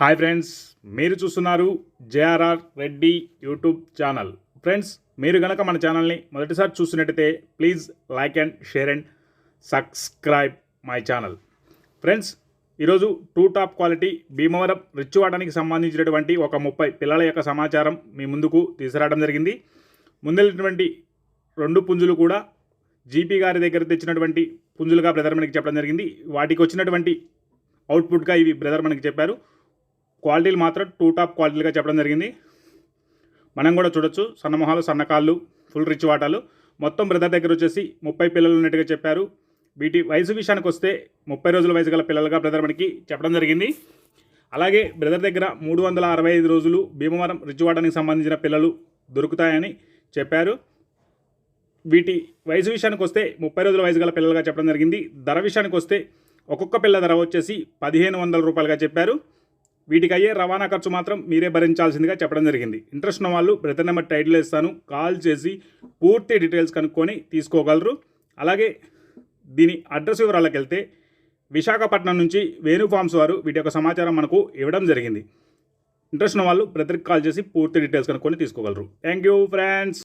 Hi friends మీరు చూస్తున్నారు JRR Reddy YouTube channel. Friends మీరు కనుక మన ఛానల్ని మొదటిసారి చూస్తున్నట్టయితే please like and share and subscribe my channel. Friends ఈరోజు టూ టాప్ క్వాలిటీ భీమవరం రిచ్చువాటానికి సంబంధించినటువంటి ఒక ముప్పై పిల్లల యొక్క సమాచారం మీ ముందుకు తీసుకురావడం జరిగింది. ముందెళ్ళినటువంటి రెండు పుంజులు కూడా జీపీ గారి దగ్గర తెచ్చినటువంటి పుంజులుగా బ్రదర్ మనకి చెప్పడం జరిగింది. వాటికి వచ్చినటువంటి అవుట్పుట్గా ఇవి బ్రదర్ మనకి చెప్పారు. క్వాలిటీలు మాత్రం టూ టాప్ క్వాలిటీలుగా చెప్పడం జరిగింది. మనం కూడా చూడొచ్చు. సన్నమొహాలు సన్నకాళ్ళు ఫుల్ రిచ్ వాటాలు. మొత్తం బ్రదర్ దగ్గర వచ్చేసి ముప్పై పిల్లలు ఉన్నట్టుగా చెప్పారు. వీటి వయసు విషయానికి వస్తే ముప్పై రోజుల వయసు గల పిల్లలుగా బ్రదర్ మనకి చెప్పడం జరిగింది. అలాగే బ్రదర్ దగ్గర మూడు వందల అరవై ఐదు రోజులు భీమవరం రిచ్వాడానికి సంబంధించిన పిల్లలు దొరుకుతాయని చెప్పారు. వీటి వయసు విషయానికి వస్తే ముప్పై రోజుల వయసు గల పిల్లలుగా చెప్పడం జరిగింది. ధర విషయానికి వస్తే ఒక్కొక్క పిల్ల ధర వచ్చేసి పదిహేను వందల రూపాయలుగా చెప్పారు. వీటికి అయ్యే రవాణా ఖర్చు మాత్రం మీరే భరించాల్సిందిగా చెప్పడం జరిగింది. ఇంట్రెస్ట్ ఉన్న వాళ్ళు బ్రదర్ నెంబర్ టైటిల్ ఇస్తాను కాల్ చేసి పూర్తి డీటెయిల్స్ కనుక్కొని తీసుకోగలరు. అలాగే దీని అడ్రస్ వివరాలకు వెళ్తే విశాఖపట్నం నుంచి వేణు ఫార్మ్స్ వారు వీటి యొక్క సమాచారం మనకు ఇవ్వడం జరిగింది. ఇంట్రెస్ట్ ఉన్న వాళ్ళు బ్రదర్కి కాల్ చేసి పూర్తి డీటెయిల్స్ కనుక్కొని తీసుకోగలరు. Thank you friends.